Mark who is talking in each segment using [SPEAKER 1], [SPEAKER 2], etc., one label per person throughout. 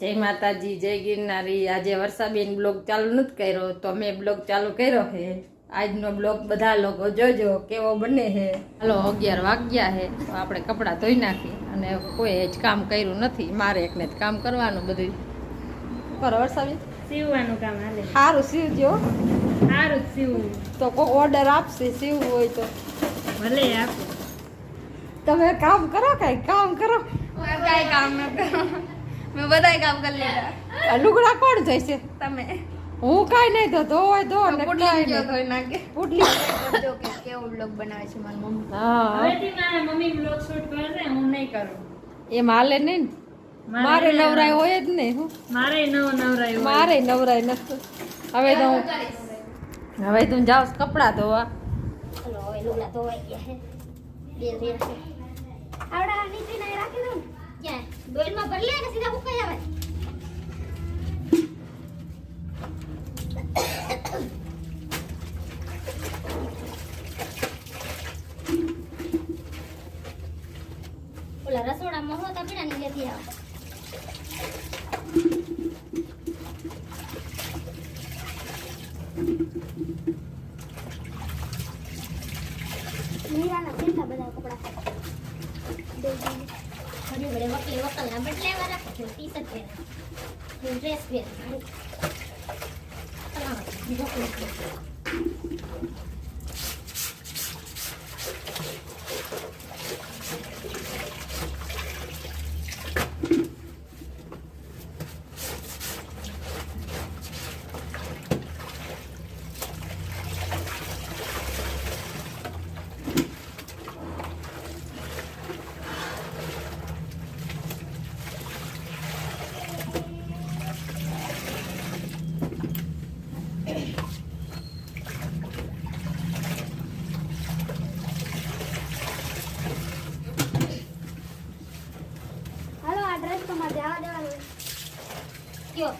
[SPEAKER 1] જય માતાજી જય ગિરનારી. આજે વર્ષાબેન બ્લોગ ચાલુ નથી કર્યો તો મેં બ્લોગ ચાલુ કર્યો છે. આજનો બ્લોગ બધા લોકો જોજો કેવો બને છે. હાલો અગિયાર વાગ્યા છે તો આપણે કપડાં ધોઈ નાખી અને કોઈ જ કામ કર્યું નથી. મારે એકને જ કામ કરવાનું બધું. કરો વર્ષાબેન
[SPEAKER 2] સીવવાનું કામ હાલે.
[SPEAKER 1] સારું સીવજો.
[SPEAKER 2] સારું સીવું.
[SPEAKER 1] તો કોઈ ઓર્ડર આપશે સીવવું હોય તો.
[SPEAKER 2] ભલે આપો.
[SPEAKER 1] તમે કામ કરો કાંઈ કામ કરો.
[SPEAKER 3] કાંઈ કામ ન કરો. મેં બધાય કામ કરી લીધા.
[SPEAKER 1] લુગડા કોણ જોઈશે
[SPEAKER 3] તમે.
[SPEAKER 1] હું કાંઈ નહીં તો ધોવાય ધો ને કાંઈ નહીં.
[SPEAKER 3] ધોઈ નાખે.
[SPEAKER 1] પુટલી
[SPEAKER 3] જો કે કેવો વ્લોગ બનાવે છે મારી મમ્મી.
[SPEAKER 1] હા.
[SPEAKER 2] હવેથી મારા મમ્મી વ્લોગ શૂટ કરશે હું નહીં કરું.
[SPEAKER 1] એ માલે નહીં ને? મારે નવરાય હોય જ નહીં હું.
[SPEAKER 2] મારે નવો નવરાય
[SPEAKER 1] મારે નવરાય નથી. હવે તો હું હવે તું જાવ કપડાં ધોવા.
[SPEAKER 4] હવે લુગડા ધોવાઈ ગયા છે. બે રેડ છે. આવડા નીચે ના રાખી દઉં ક્યાં ડોલમાં ભરી લે ને સીધા ઓલા રસોડામાં હોતા પીડા ની લેતી આવો. મીરાના બધા કપડા. ઘડી ઘડી વકલે વકલના બદલાવા રાખો છો ટી શર્ટ પહેરે ડ્રેસ પહેરે બીજો કોઈ હાલો આ ડ્રેસ તો મારે જવા દેવાનું કયો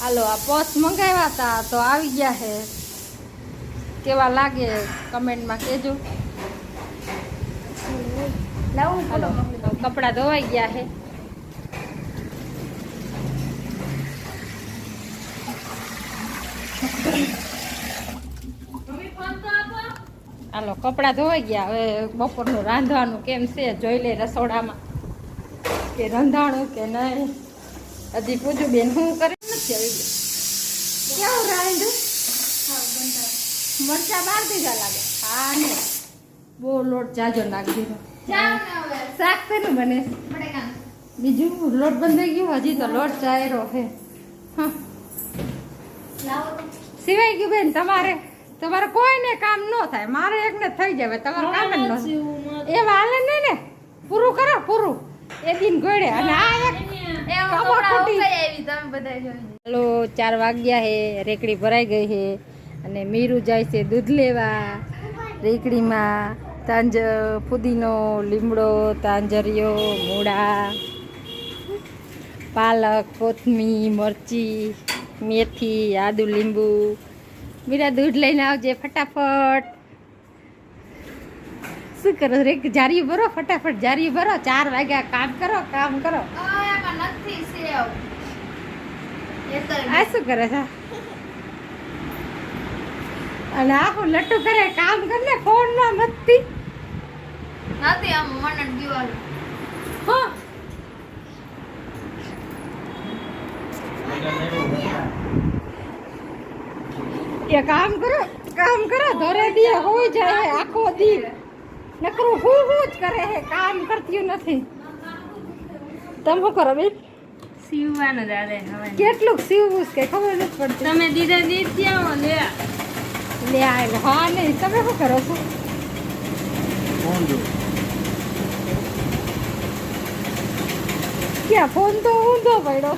[SPEAKER 1] હાલો આ પર્સ મંગાવ્યા હતા તો આવી ગયા છે. કેવા લાગે કમેન્ટમાં કહેજો.
[SPEAKER 4] લાવું
[SPEAKER 1] હાલો કપડાં ધોવાઈ ગયા છે. હાલો કપડાં ધોવાઈ ગયા. હવે બપોરનું રાંધવાનું કેમ છે? જોઈ લે રસોડામાં કે રંધાણું કે નહીં. હજી પૂછું બેન હું કરી નથી આવી કેવું રાંધું? મરચા બાર દીધા લાગે. હા ને. બહુ લોટ જાજો નાખી દીધો શાક તેનું બને? બીજું લોટ બંધ થઈ ગયો હજી તો લોટ ચાયરો છે. સિવાય ગયું બેન તમારે? તમારે કોઈને કામ ન થાય. મારે એકને થઈ જાય. તમારે કામ જ ન એ વાલે ને ને પૂરું કરો પૂરું. એ દિન ગોળે. અને આ એક
[SPEAKER 3] એ હું
[SPEAKER 1] કમર
[SPEAKER 3] કપડાં
[SPEAKER 1] ફૂટી.
[SPEAKER 3] ઉકાઈ આવી તમે બધા જોઈ
[SPEAKER 1] ચાલો ચાર વાગ્યા હે. રેકડી ભરાઈ ગઈ હે. અને મીરું જાય છે દૂધ લેવા. રેકડીમાં તાંજ ફુદીનો લીમડો તાંજરિયો મૂળા પાલક કોથમી મરચી મેથી આદુ લીંબુ મીરા દૂધ લઈને આવજે ફટાફટ. શું કરો રેક જારી ભરો ફટાફટ જારી ભરો ચાર વાગ્યા કામ કરો કામ કરો. આ શું કરે છે? અને આખું લટ્ટુ કરે કામ કર ને ફોનમાં મસ્તી.
[SPEAKER 3] નથી આમ મને દિવાલ
[SPEAKER 1] હા. એ કામ કરો કામ કરો ધોરે દીએ હોય જાય આખો દી. નકરું હું હું જ કરે હે કામ કરતી નથી. તમે શું કરો બેન?
[SPEAKER 2] સીવવાનું દાદે હવે
[SPEAKER 1] કેટલું સીવવું છે કઈ ખબર નથી પડતી.
[SPEAKER 2] તમે દીધા દીધી આવો લે
[SPEAKER 1] લે આવેલો હા નહીં તમે શું કરો છો? ક્યાં ફોન તો ઊંધો પડ્યો.